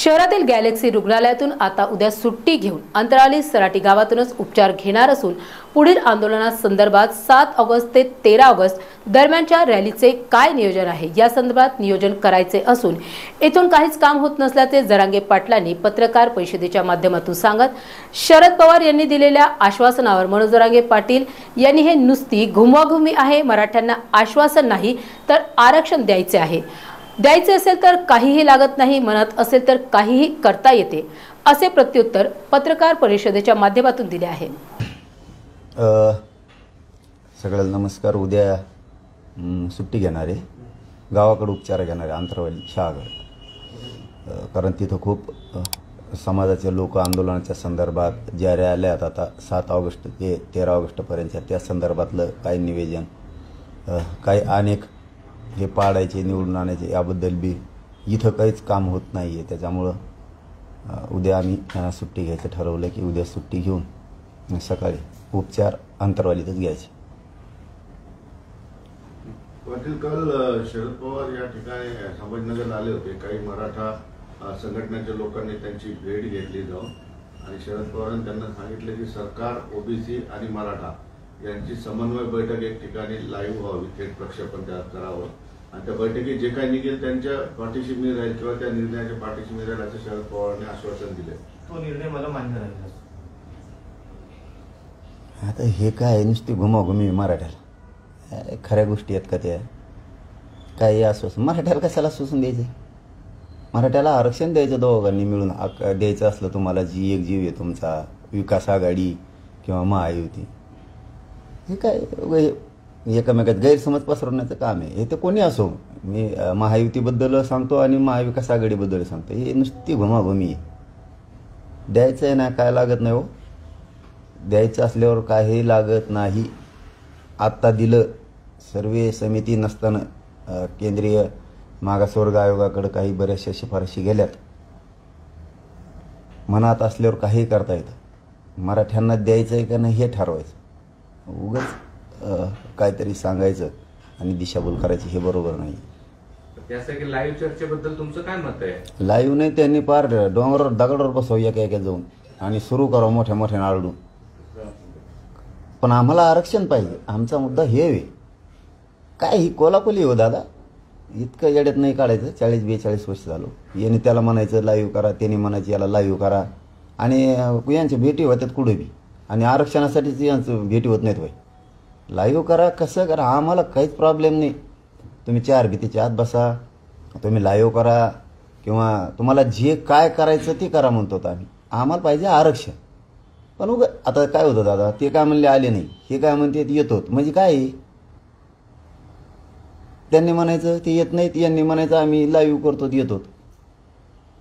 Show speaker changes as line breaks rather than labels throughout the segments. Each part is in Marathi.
शहरातील गॅलेक्सी रुग्णालयातून आता उद्या सुट्टी घेऊन अंतराळी सराटी गावातूनच उपचार घेणार असून पुढील आंदोलनासंदर्भात सात ऑगस्ट ते तेरा ऑगस्ट दरम्यानच्या रॅलीचे काय नियोजन आहे? या संदर्भात नियोजन करायचे असून येथून काहीच काम होत नसल्याचे जरांगे पाटलांनी पत्रकार परिषदेच्या माध्यमातून सांगत शरद पवार यांनी दिलेल्या आश्वासनावर मनोज जरांगे पाटील यांनी हे नुसती घुमवाघुमी आहे मराठ्यांना आश्वासन नाही तर आरक्षण द्यायचे आहे. द्यायचे असेल तर काहीही लागत नाही मनात असेल तर काहीही करता येते असे प्रत्युत्तर पत्रकार परिषदेच्या माध्यमातून दिले आहे.
सगळ्याला नमस्कार. उद्या सुट्टी घेणारे गावाकडे उपचार घेणारे आंतरवाली अंतरवाली शहागड कारण तिथं खूप समाजाचे लोक आंदोलनाच्या संदर्भात ज्या रॅल्या आहेत आता सात ऑगस्ट ते तेरा ऑगस्टपर्यंतच्या त्या संदर्भातलं काही निवेदन काही अनेक हे पाडायचे निवडून आणायचे याबद्दल बी इथं काहीच काम होत नाही आहे त्याच्यामुळं उद्या आम्ही सुट्टी घ्यायचं ठरवलं की उद्या सुट्टी घेऊन सकाळी उपचार अंतरवालीतच घ्यायचे.
पाटील काल शरद पवार या ठिकाणी अ, आले होते. काही मराठा संघटनेच्या लोकांनी त्यांची भेट घेतली जाऊन. आणि शरद पवारांनी त्यांना सांगितलं की सरकार ओबीसी आणि मराठा यांची समन्वय बैठक एक ठिकाणी लाईव्ह व्हावी थेट प्रक्षेपण त्या करावं आणि त्या बैठकीत जे काही निघेल त्यांच्या पाठीशी मी राहील किंवा त्या निर्णयाच्या पाठीशी मी राहील असं शरद पवारांनी आश्वासन दिले.
तो निर्णय मला मान्य राहील
आता हे काय नुसती घुमाघुमी मराठ्याला. अरे, खऱ्या गोष्टी आहेत का त्या? काय आश्वासन. मराठ्याला कशाला सुसून द्यायचं? मराठ्याला आरक्षण द्यायचं दोघांनी मिळून आक- द्यायचं असलं तुम्हाला जी एक जीव आहे तुमचा विकास आघाडी किंवा महायुती. हे काय एकामेकात एकमेकात गैरसमज पसरवण्याचं काम आहे. हे तर कोणी असो मी महायुतीबद्दल सांगतो आणि महाविकास आघाडीबद्दल सांगतो. हे नुसती घुमाघुमी आहे. द्यायचं आहे ना काय लागत नाही हो. द्यायचं असल्यावर काही लागत नाही. आत्ता दिलं सर्वे समिती नसताना केंद्रीय मागासवर्ग आयोगाकडे काही बऱ्याचशा शिफारशी गेल्यात. मनात असल्यावर काही करता येतं. मराठ्यांना द्यायचं आहे का नाही हे ठरवायचं. उगाच काहीतरी सांगायचं आणि दिशाभूल करायची हे बरोबर नाही.
त्यासाठी लाईव्ह चर्चेबद्दल तुमचं काय मत आहे?
लाईव्ह नाही त्यांनी पार डोंगरावर दगडावर बसव एका एका जाऊन आणि सुरू करावं मोठ्या मोठ्या आरडून पण आम्हाला आरक्षण पाहिजे. आमचा मुद्दा हे आहे. काय ही कोलाकोली हो दादा? इतकं येड्यात नाही काढायचं. चाळीस बेचाळीस वर्ष झालो. याने त्याला म्हणायचं लाईव्ह करा. त्याने म्हणायचं याला लाईव्ह करा. आणि यांच्या भेटी होत्यात कुठे बी. आणि आरक्षणासाठीच यांचं भेटी होत नाहीत भाई लाईव्ह करा कसं करा आम्हाला काहीच प्रॉब्लेम नाही. तुम्ही चार भीतीच्या आत बसा तुम्ही लाईव्ह करा किंवा तुम्हाला जे काय करायचं ते करा म्हणतो आम्ही. आम्हाला पाहिजे आरक्षण. पण उग आता काय होतं दादा ते काय म्हणले आले नाही हे काय म्हणते ते येतो म्हणजे काय त्यांनी म्हणायचं ते येत नाहीत यांनी म्हणायचं आम्ही लाईव्ह करतो येतो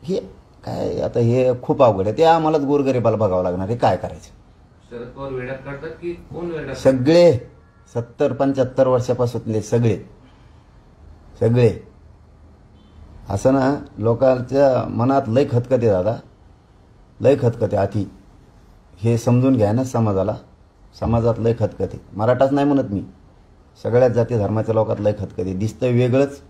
हे काय आता हे खूप अवघड आहे. ते आम्हालाच गोरगरीबाला बघावं लागणार हे काय करायचं?
शरद पवार वेड्यात काढतात की कोण वेड्यात
सगळे सत्तर पंच्याहत्तर वर्षापासूनले सगळे. सगळे. असं ना लोकांच्या मनात लय खतखते दादा. लय खतखते आधी हे समजून घ्या ना समाजाला. समाजात लय खतखते. मराठाच नाही म्हणत मी. सगळ्याच जाती धर्माच्या लोकात लय खतखते. दिसतं वेगळंच.